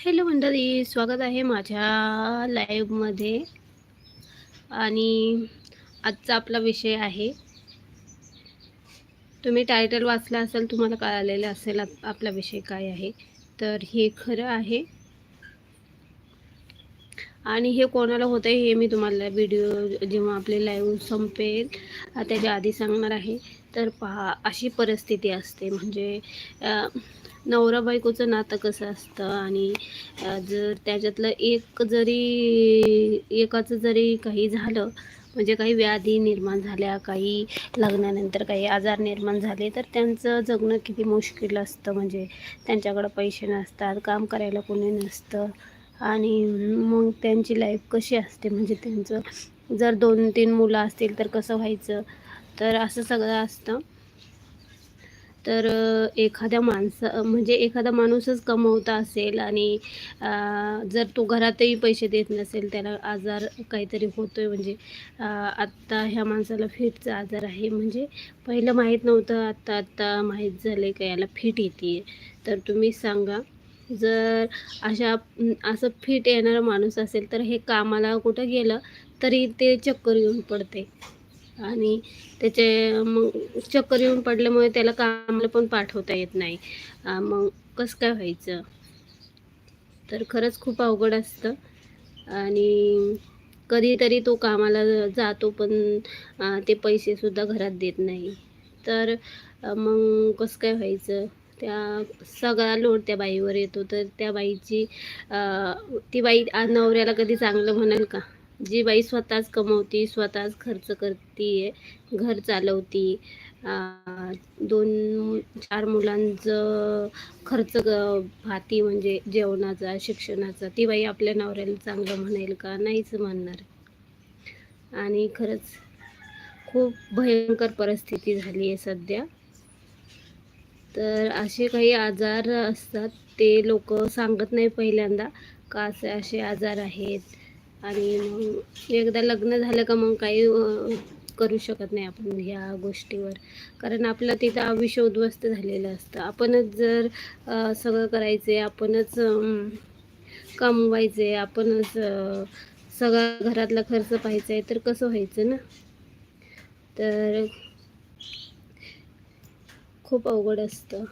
Hello मंडळी स्वागत आहे माझ्या लाईव्हमध्ये आणि आजचा आपला विषय आहे. तुम्ही टायटल वाचला असेल तुम्हाला कळालेलं असेल आपला विषय काय आहे. तर हे खरं आहे. आणि हे कोणाला होतं हे मी तुम्हाला व्हिडिओ जेव्हा आपले लाईव्ह संपेल त्याच्या आधी सांगणार आहे. तर पहा अशी परिस्थिती असते. म्हणजे नवरा बायकोचं नातं कसं असतं आणि जर त्याच्यातलं एक जरी एकाचं जरी काही झालं म्हणजे काही व्याधी निर्माण झाल्या काही लग्नानंतर काही आजार निर्माण झाले तर त्यांचं जगणं किती मुश्किल असतं. म्हणजे त्यांच्याकडं पैसे नसतात काम करायला कोणी नसतं. आणि मग त्यांची लाईफ कशी असते? म्हणजे त्यांचं जर दोन तीन मुलं असतील तर कसं व्हायचं? तर असं सगळं असतं. तर एखाद्या माणसा म्हणजे एखादा माणूसच कमवता असेल आणि जर तो घरातही पैसे देत नसेल त्याला आजार काहीतरी होतो आहे म्हणजे आत्ता ह्या माणसाला फिटचा आजार आहे. म्हणजे पहिलं माहीत नव्हतं आत्ता आत्ता माहीत झालं आहे का याला फिट येते तर तुम्ही सांगा. जर अशा असं फिट येणारा माणूस असेल तर हे कामाला कुठं गेलं तरी ते चक्कर येऊन पडते. आणि त्याचे मग चक्कर येऊन पडल्यामुळे त्याला कामाला पण पाठवता येत नाही. मग कसं काय व्हायचं? तर खरंच खूप अवघड असतं. आणि कधीतरी तो कामाला जातो पण ते पैसेसुद्धा घरात देत नाही. तर मग कसं काय व्हायचं? त्या सगळा लोड त्या बाईवर येतो. तर त्या बाईची ती बाई नवऱ्याला कधी चांगलं म्हणाल का? जी बाई स्वतःच कमवती स्वतःच खर्च करते घर चालवती दोन चार मुलांचं खर्च भाती म्हणजे जेवणाचा शिक्षणाचा ती बाई आपल्या नवऱ्याला चांगलं म्हणेल का? नाहीच म्हणणार. आणि खरंच खूप भयंकर परिस्थिती झाली आहे सध्या. तर असे काही आजार असतात ते लोक सांगत नाही पहिल्यांदा का असे असे आजार आहेत. आणि मग एकदा लग्न झालं का मग काही करू शकत नाही आपण ह्या गोष्टीवर. कारण आपलं तिथं आयुष्य उद्ध्वस्त झालेलं असतं. आपणच जर सगळं करायचे आपणच कमवायचे आपणच सगळा घरातला खर्च पाहायचा आहे तर कसं व्हायचं ना? तर खूप अवघड असतं.